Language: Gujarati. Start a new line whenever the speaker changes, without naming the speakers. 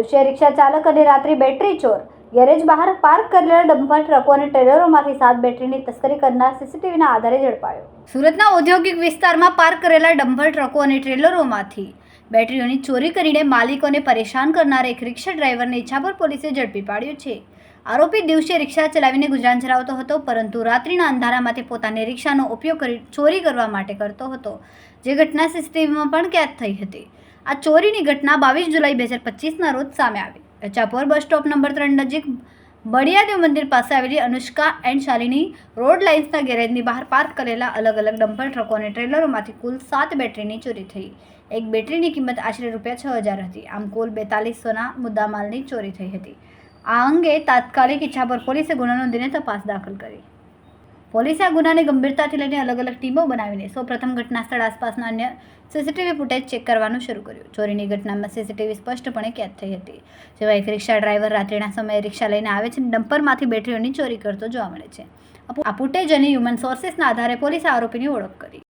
દિવસે રિક્ષા ચાલક અને રાત્રિ બેટરી ચોર. ગેરેજ બહાર પાર્ક કરેલા ડમ્પર, ટ્રકો અને ટ્રેલરોમાંથી સાત બેટરીની તસ્કરી કરનાર સીસીટીવીના આધારે ઝડપાયો. સુરતના ઔદ્યોગિક વિસ્તારમાં પાર્ક કરેલા ડમ્પર, ટ્રકો અને ટ્રેલરોમાંથી બેટરીઓની ચોરી કરીને માલિકોને પરેશાન કરનાર એક રિક્ષા ડ્રાઈવરને ઈચ્છાપુર પોલીસે ઝડપી પાડ્યો છે. આરોપી દિવસે રિક્ષા ચલાવીને ગુજરાન ચલાવતો હતો, પરંતુ રાત્રિના અંધારામાંથી પોતાની રિક્ષાનો ઉપયોગ કરી ચોરી કરવા માટે કરતો હતો, જે ઘટના સીસીટીવીમાં પણ કેદ થઈ હતી. આ ચોરીની ઘટના બાવીસ જુલાઈ બે હજાર પચીસના રોજ સામે આવી. ચાપોર બસ સ્ટોપ નંબર ત્રણ નજીક બળિયાદેવ મંદિર પાસે આવેલી અનુષ્કા એન્ડ શાલિની રોડ લાઇન્સના ગેરેજની બહાર પાર્ક કરેલા અલગ અલગ ડમ્પર ટ્રકો અને ટ્રેલરોમાંથી કુલ સાત બેટરીની ચોરી થઈ. એક બેટરીની કિંમત આશરે રૂપિયા છ હજાર હતી. આમ કુલ બેતાલીસોના મુદ્દામાલની ચોરી થઈ હતી. આ અંગે તાત્કાલિક ઈચ્છાપુર પોલીસે ગુનો નોંધીને તપાસ દાખલ કરી. પોલીસે આ ગુનાને ગંભીરતાથી લઈને અલગ અલગ ટીમો બનાવીને સૌપ્રથમ ઘટના સ્થળ આસપાસના અન્ય સીસીટીવી ફૂટેજ ચેક કરવાનું શરૂ કર્યું. ચોરીની ઘટનામાં સીસીટીવી સ્પષ્ટપણે કેદ થઈ હતી. જેમાં એક રિક્ષા ડ્રાઈવર રાત્રિના સમયે રિક્ષા લઈને આવે છે ડમ્પરમાંથી બેટરીઓની ચોરી કરતો જોવા મળે છે. આ ફૂટેજ અને હ્યુમન સોર્સિસના આધારે પોલીસે આરોપીની ઓળખ કરી.